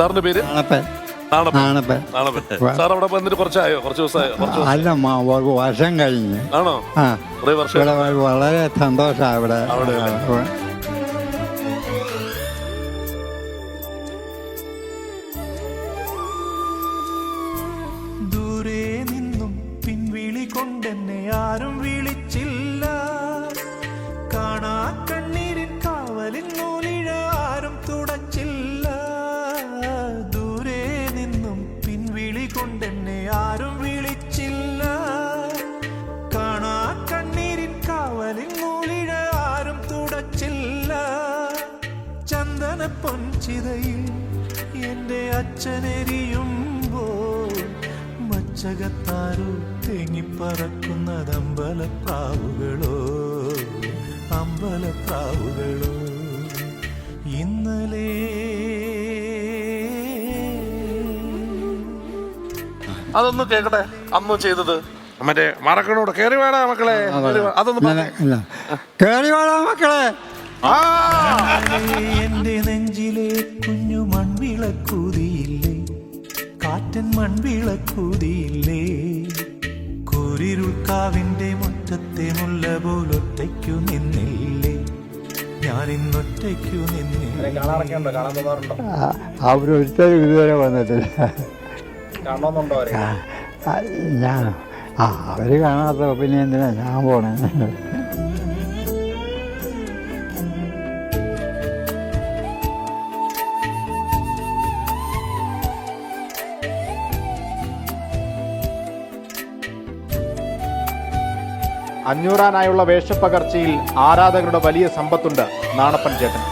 സാറിന്റെ പേര്? ആണപ്പൻ. നാണപ്പൻ ആണപ്പൻ. നാണപ്പൻ സാർ അവിടെ വന്നിട്ട് കുറച്ചായോ? കുറച്ച് ദിവസമായോ? കുറച്ച് ദിവസം. അല്ല മാ- ഒരു വർഷം കഴിഞ്ഞ്. ആണോ? ആ. കുറേ വർഷം. ഇവിടെ വളരെ സന്തോഷമാണ് ഇവിടെ. ചന്ദന പൊൻചിതയിൽ എന്റെ അച്ഛനെരിയുമ്പോൾ മച്ചകത്താരോ തേങ്ങിപ്പറക്കുന്നത് അമ്പലപ്രാവുകളോ അമ്പലപ്രാവുകളോ ഇന്നലെ അതൊന്ന് കേക്കട്ടെ അമ്മ ചെയ്തത്. മറ്റേ മറക്കണോട് കേറി വേണ മക്കളെ. അതൊന്നും. കേറി വേണ മക്കളെ. ആ. മൺവിളക്കൂതിയില്ലേ കൂരിരുൾക്കാവിന്റെ മുറ്റത്തെ മുല്ല പോലൊറ്റയ്ക്കു നിന്നില്ലേ? ഞാൻ ഇന്നൊറ്റയ്ക്കു നിന്നില്ലേ അവരൊരുത്തരും ഇതുവരെ വന്നിട്ടില്ല. ഞാൻ ആ അവർ കാണാത്ത പിന്നെ എന്തിനാ ഞാൻ പോണേ? അഞ്ഞൂറാനായുള്ള വേഷപ്പകർച്ചയിൽ ആരാധകരുടെ വലിയ സമ്പത്തുണ്ട് നാണപ്പൻ ചേട്ടൻ.